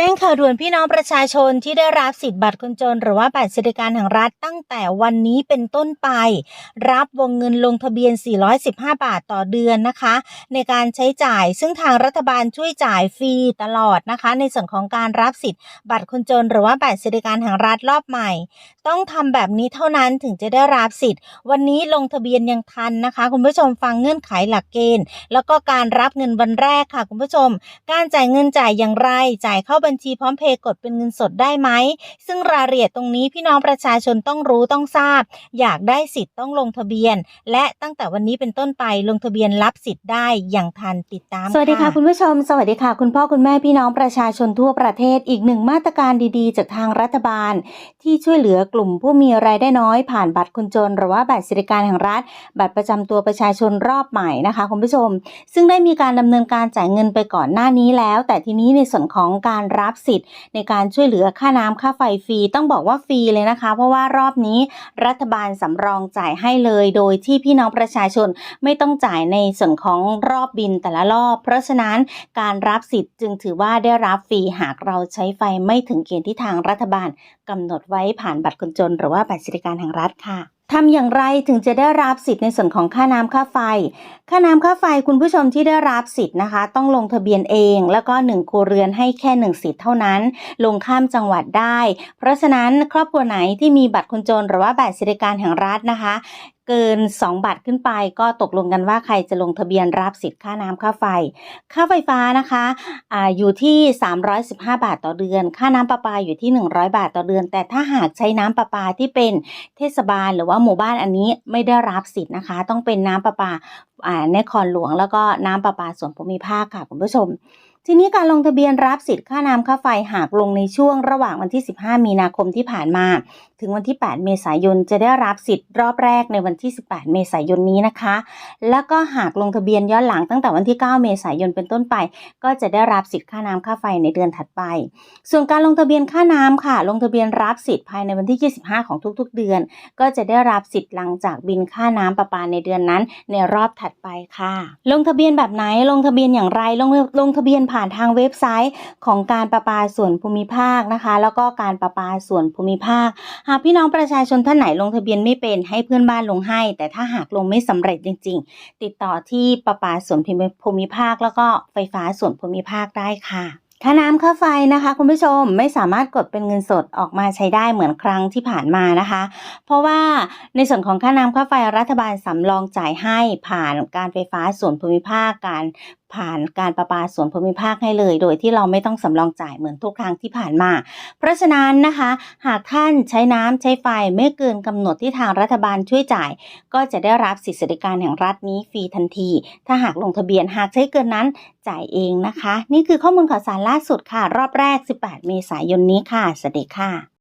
แจ้งข่าวด่วนพี่น้องประชาชนที่ได้รับสิทธิ์บัตรคนจน หรือว่าบัตรสวัสดิการแห่งรัฐตั้งแต่วันนี้เป็นต้นไป รับวงเงินลงทะเบียน 415 บาทต่อเดือนนะคะ ในการใช้จ่ายซึ่งทางรัฐบาลช่วยจ่ายฟรีตลอดนะคะ ในส่วนของการรับสิทธิ์บัตรคนจน หรือว่าบัตรสวัสดิการแห่งรัฐรอบใหม่ ต้องทำแบบนี้เท่านั้นถึงจะได้รับสิทธิ์ วันนี้ลงทะเบียนยังทันนะคะ คุณผู้ชมฟังเงื่อนไขหลักเกณฑ์ แล้วก็การรับเงินวันแรกค่ะ คุณผู้ชม การจ่ายเงินจ่ายอย่างไรจ่ายเข้าบัญชีพร้อมเพย์กดเป็นเงินสดได้ไหม ซึ่งรายละเอียดตรงนี้พี่น้องประชาชนต้องรู้ต้องทราบ อยากได้สิทธิ์ต้องลงทะเบียน และตั้งแต่วันนี้เป็นต้นไปลงทะเบียนรับสิทธิ์ได้อย่างทันติดตาม สวัสดีค่ะคุณผู้ชม สวัสดีค่ะ คุณพ่อคุณแม่พี่น้องประชาชนทั่วประเทศอีกหนึ่งมาตรการดีๆ จากทางรัฐบาล ที่ช่วยเหลือกลุ่มผู้มีรายได้น้อย ผ่านบัตรคนจนหรือว่าบัตรสวัสดิการแห่งรัฐ บัตรประจำตัวประชาชนรอบใหม่นะคะคุณผู้ชม ซึ่งได้มีการดำเนินการจ่ายเงินไปก่อนหน้านี้แล้ว แต่ทีนี้ในส่วนของการรับสิทธิ์ ในการช่วยเหลือค่าน้ำค่าไฟฟรีต้องบอกว่าฟรีเลยนะคะ เพราะว่ารอบนี้รัฐบาลสำรองจ่ายให้เลย โดยที่พี่น้องประชาชนไม่ต้องจ่ายในส่วนของรอบบินแต่ละรอบ เพราะฉะนั้นการรับสิทธิ์จึงถือว่าได้รับฟรีหากเราใช้ไฟไม่ถึงเกณฑ์ที่ทางรัฐบาลกำหนดไว้ผ่านบัตรคนจน หรือว่าบัตรสวัสดิการแห่งรัฐค่ะ ทำอย่างไรถึงจะได้รับสิทธิ์ในส่วนของค่าน้ำค่าไฟ ค่าน้ำค่าไฟคุณผู้ชมที่ได้รับสิทธิ์นะคะ ต้องลงทะเบียนเอง แล้วก็1ครัวเรือนให้แค่1สิทธิ์เท่านั้น ลงข้ามจังหวัดได้ เพราะฉะนั้นครอบครัวไหนที่มีบัตรคนจนหรือว่าบัตรสวัสดิการแห่งรัฐนะคะ เกิน 2 บาทขึ้นไป ก็ตกลงกันว่าใครจะลงทะเบียนรับสิทธิ์ค่าน้ำค่าไฟ ค่าไฟฟ้านะคะออยู่ที่ 315 บาทต่อเดือน ค่าน้ำประปาอยู่ที่ 100 บาทต่อเดือน แต่ถ้าหากใช้น้ำประปาที่เป็นเทศบาลหรือว่าหมู่บ้านอันนี้ไม่ได้รับสิทธิ์นะคะ ต้องเป็นน้ำประปาอ่านครหลวง แล้วก็น้ำประปาส่วนภูมิภาคค่ะคุณผู้ชม ทีนี้การลงทะเบียนรับสิทธิ์ค่าน้ำค่าไฟหากลงในช่วงระหว่างวันที่ 15 มีนาคมที่ผ่านมา ถึงวันที่ 8 เมษายนจะได้รับสิทธิ์รอบแรกในวันที่ 18 เมษายนนี้นะคะ แล้วก็หากลงทะเบียนย้อนหลังตั้งแต่วันที่ 9 เมษายนเป็นต้นไป ก็จะได้รับสิทธิ์ค่าน้ำค่าไฟในเดือนถัดไป ส่วนการลงทะเบียนค่าน้ำค่ะ ลงทะเบียนรับสิทธิ์ภายในวันที่ 25 ของทุกๆ เดือน ก็จะได้รับสิทธิ์หลังจากบินค่าน้ำประปาในเดือนนั้น ในรอบถัดไปค่ะ ลงทะเบียนแบบไหนลงทะเบียนอย่างไรลงลงทะเบียนผ่านานทางเว็บไซต์ของการประปาส่วนภูมิภาคนะคะ แล้วก็การประปาส่วนภูมิภาค หากพี่น้องประชาชนท่านไหนลงทะเบียนไม่เป็นให้เพื่อนบ้านลงให้ แต่ถ้าหากลงไม่สำเร็จจริง ๆ ติดต่อที่ประปาส่วนภูมิภาค แล้วก็ไฟฟ้าส่วนภูมิภาคได้ค่ะค่าน้ำค่าไฟนะคะ คุณผู้ชมไม่สามารถกดเป็นเงินสดออกมาใช้ได้เหมือนครั้งที่ผ่านมานะคะ เพราะว่าในส่วนของค่าน้ำค่าไฟรัฐบาลสำรองจ่ายให้ผ่านการไฟฟ้าส่วนภูมิภาคการ ผ่านการประปาส่วนภูมิภาคให้เลย โดยที่เราไม่ต้องสำรองจ่ายเหมือนทุกครั้งที่ผ่านมา เพราะฉะนั้นนะคะ หากท่านใช้น้ำใช้ไฟไม่เกินกำหนดที่ทางรัฐบาลช่วยจ่าย ก็จะได้รับสิทธิสวัสดิการแห่งรัฐนี้ฟรีทันที ถ้าหากลงทะเบียนหากใช้เกินนั้นจ่ายเองนะคะ นี่คือข้อมูลข่าวสารล่าสุดค่ะ รอบแรก 18 เมษายนนี้ค่ะสวัสดีค่ะ